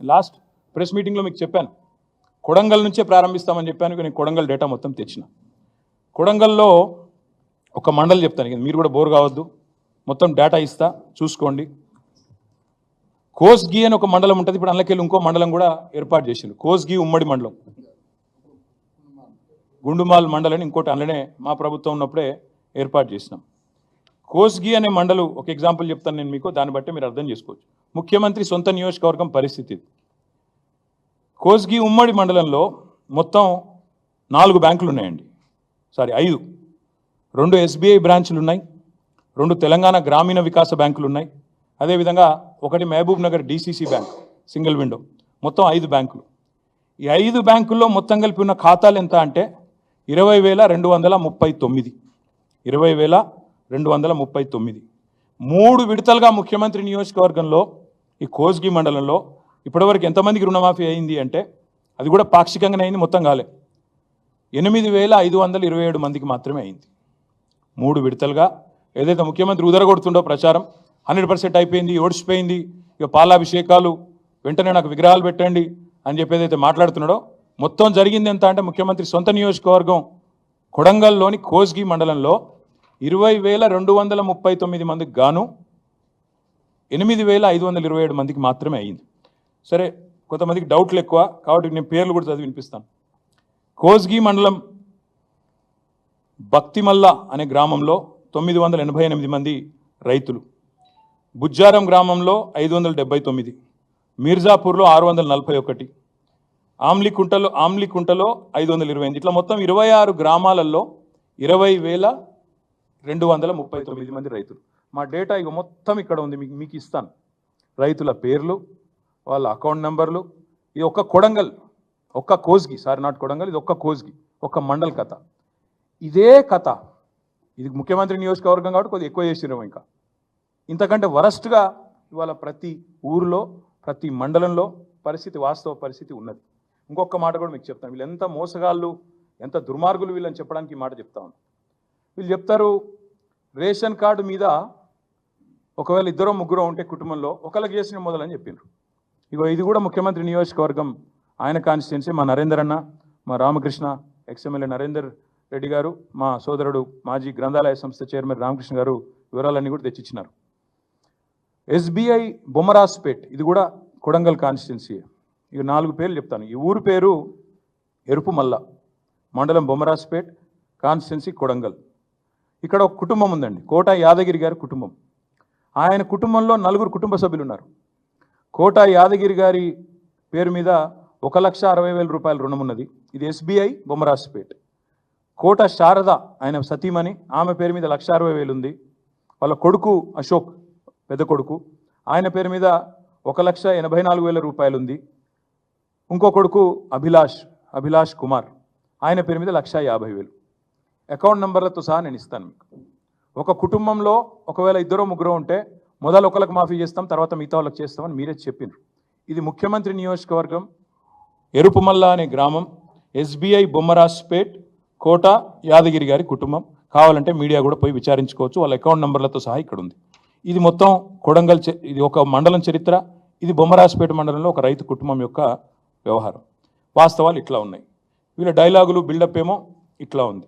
Last press మీటింగ్లో మీకు చెప్పాను. కొడంగల్ నుంచే ప్రారంభిస్తామని చెప్పాను నేను కొడంగల్ డేటా మొత్తం తెచ్చిన. కొడంగల్లో ఒక మండలి చెప్తాను మీరు కూడా బోర్ కావద్దు. మొత్తం డేటా ఇస్తా చూసుకోండి. కోస్గి అని ఒక మండలం ఉంటుంది ఇప్పుడు అందులోకెళ్ళి ఇంకో మండలం కూడా ఏర్పాటు చేసిండు కోస్గి ఉమ్మడి మండలం. గుండుమాల్ మండలం అని ఇంకోటి అందులోనే మా ప్రభుత్వం ఉన్నప్పుడే ఏర్పాటు చేసినాం. కోస్గి అనే మండలు ఒక ఎగ్జాంపుల్ చెప్తాను నేను మీకు దాన్ని బట్టి మీరు అర్థం చేసుకోవచ్చు. ముఖ్యమంత్రి సొంత నియోజకవర్గం పరిస్థితి. కోస్గి ఉమ్మడి మండలంలో మొత్తం నాలుగు బ్యాంకులు ఉన్నాయండి సారీ ఐదు. రెండు ఎస్బీఐ బ్రాంచ్లు ఉన్నాయి రెండు తెలంగాణ గ్రామీణ వికాస బ్యాంకులు ఉన్నాయి అదేవిధంగా ఒకటి Mahabubnagar DCC bank single window. మొత్తం ఐదు బ్యాంకులు. ఈ ఐదు బ్యాంకుల్లో మొత్తం కలిపి ఉన్న ఖాతాలు ఎంత అంటే ఇరవై వేల రెండు వందల ముప్పై తొమ్మిది. ఇరవై వేల రెండు వందల ముప్పై తొమ్మిది. మూడు విడతలుగా ముఖ్యమంత్రి నియోజకవర్గంలో ఈ కోస్గి మండలంలో ఇప్పటివరకు ఎంతమందికి రుణమాఫీ అయింది అంటే అది కూడా పాక్షికంగానే అయింది మొత్తం కాలే. ఎనిమిది వేల ఐదు వందల ఇరవై ఏడు మందికి మాత్రమే అయింది. మూడు విడతలుగా ఏదైతే ముఖ్యమంత్రి ఉదరగొడుతుండో ప్రచారం హండ్రెడ్ పర్సెంట్ అయిపోయింది ఓడిచిపోయింది ఇక పాలాభిషేకాలు వెంటనే నాకు విగ్రహాలు పెట్టండి అని చెప్పి ఏదైతే మాట్లాడుతున్నాడో మొత్తం జరిగింది ఎంత అంటే ముఖ్యమంత్రి సొంత నియోజకవర్గం కొడంగల్లోని కోస్గి మండలంలో ఇరవై వేల రెండు వందల ముప్పై తొమ్మిది మందికి గాను ఎనిమిది వేల ఐదు వందల ఇరవై ఏడు మందికి మాత్రమే అయ్యింది. సరే కొంతమందికి డౌట్లు ఎక్కువ కాబట్టి నేను పేర్లు కూడా చదివి వినిపిస్తాను. కోస్గి మండలం భక్తిమల్ల అనే గ్రామంలో తొమ్మిది వందల ఎనభై ఎనిమిది మంది రైతులు. బుజ్జారం గ్రామంలో ఐదు వందల డెబ్బై తొమ్మిది. మీర్జాపూర్లో ఆరు వందల నలభై ఒకటి. ఆమ్లికుంటలో ఆమ్లికుంటలో ఐదు వందల ఇరవై ఎనిమిది. ఇట్లా మొత్తం ఇరవై ఆరు గ్రామాలలో ఇరవై వేల రెండు వందల ముప్పై తొమ్మిది మంది రైతులు. మా డేటా ఇక మొత్తం ఇక్కడ ఉంది మీకు మీకు ఇస్తాను. రైతుల పేర్లు వాళ్ళ అకౌంట్ నెంబర్లు ఇది ఒక్క కొడంగల్ ఒక్క కోజ్గి సారీ నాట్ కొడంగల్ ఇది ఒక్క కోజ్గి ఒక్క మండల్ కథ. ఇదే కథ ఇది ముఖ్యమంత్రి నియోజకవర్గం కాబట్టి కొద్దిగా ఎక్కువ చేసినాం ఇంకా. ఇంతకంటే వరస్ట్గా ఇవాళ ప్రతి ఊరిలో ప్రతి మండలంలో పరిస్థితి వాస్తవ పరిస్థితి ఉన్నది. ఇంకొక మాట కూడా మీకు చెప్తాను. వీళ్ళు ఎంత మోసగాళ్ళు ఎంత దుర్మార్గులు వీళ్ళని చెప్పడానికి ఈ మాట చెప్తా ఉన్నాను వీళ్ళు చెప్తారు రేషన్ కార్డు మీద ఒకవేళ ఇద్దరు ముగ్గురు ఉంటే కుటుంబంలో ఒకళ్ళకి చేసిన మొదలని చెప్పిండ్రు. ఇగో ఇది కూడా ముఖ్యమంత్రి నియోజకవర్గం ఆయన కాన్స్టిట్యున్సీ మా నరేందర్ అన్న మా రామకృష్ణ ఎక్స్ఎమ్మెల్యే నరేందర్ రెడ్డి గారు మా సోదరుడు మాజీ గ్రంథాలయ సంస్థ చైర్మన్ రామకృష్ణ గారు వివరాలన్నీ కూడా తెచ్చిచ్చినారు. ఎస్బీఐ బొమ్మరాజ్పేట్ ఇది కూడా కొడంగల్ కాన్స్టిట్యున్సీ ఇక నాలుగు పేర్లు చెప్తాను. ఈ ఊరు పేరు ఎరుపుమల్ల మండలం బొమ్మరాజ్పేట్ కాన్స్టిట్యున్సీ కొడంగల్. ఇక్కడ ఒక కుటుంబం ఉందండి కోట యాదగిరి గారి కుటుంబం. ఆయన కుటుంబంలో నలుగురు కుటుంబ సభ్యులు ఉన్నారు కోట యాదగిరి గారి పేరు మీద ఒక లక్ష అరవై వేల రూపాయల రుణం ఉన్నది. ఇది ఎస్బీఐ బొమ్మరాజ్పేట్. కోట శారద ఆయన సతీమణి ఆమె పేరు మీద లక్ష అరవై వేలు ఉంది. వాళ్ళ కొడుకు అశోక్ పెద్ద కొడుకు. ఆయన పేరు మీద ఒక లక్ష ఎనభై నాలుగు వేల రూపాయలు ఉంది. ఇంకో కొడుకు అభిలాష్ అభిలాష్ కుమార్. ఆయన పేరు మీద లక్ష యాభై వేలు. అకౌంట్ నెంబర్లతో సహా నేను ఇస్తాను మీకు. ఒక కుటుంబంలో ఒకవేళ ఇద్దరు ముగ్గురు ఉంటే మొదలు ఒకరికి మాఫీ చేస్తాం తర్వాత మిగతా వాళ్ళకి చేస్తామని మీరే చెప్పినారు ఇది ముఖ్యమంత్రి నియోజకవర్గం ఎరుపుమల్ల అనే గ్రామం ఎస్బీఐ బొమ్మరాజ్పేట్ కోట యాదగిరి గారి కుటుంబం. కావాలంటే మీడియా కూడా పోయి విచారించుకోవచ్చు వాళ్ళ అకౌంట్ నెంబర్లతో సహా ఇక్కడ ఉంది. ఇది మొత్తం కొడంగల్ ఇది ఒక మండలం చరిత్ర ఇది బొమ్మరాజ్పేట మండలంలో ఒక రైతు కుటుంబం యొక్క వ్యవహారం. వాస్తవాలు ఇట్లా ఉన్నాయి. వీళ్ళ డైలాగులు బిల్డప్ ఏమో ఇట్లా ఉంది.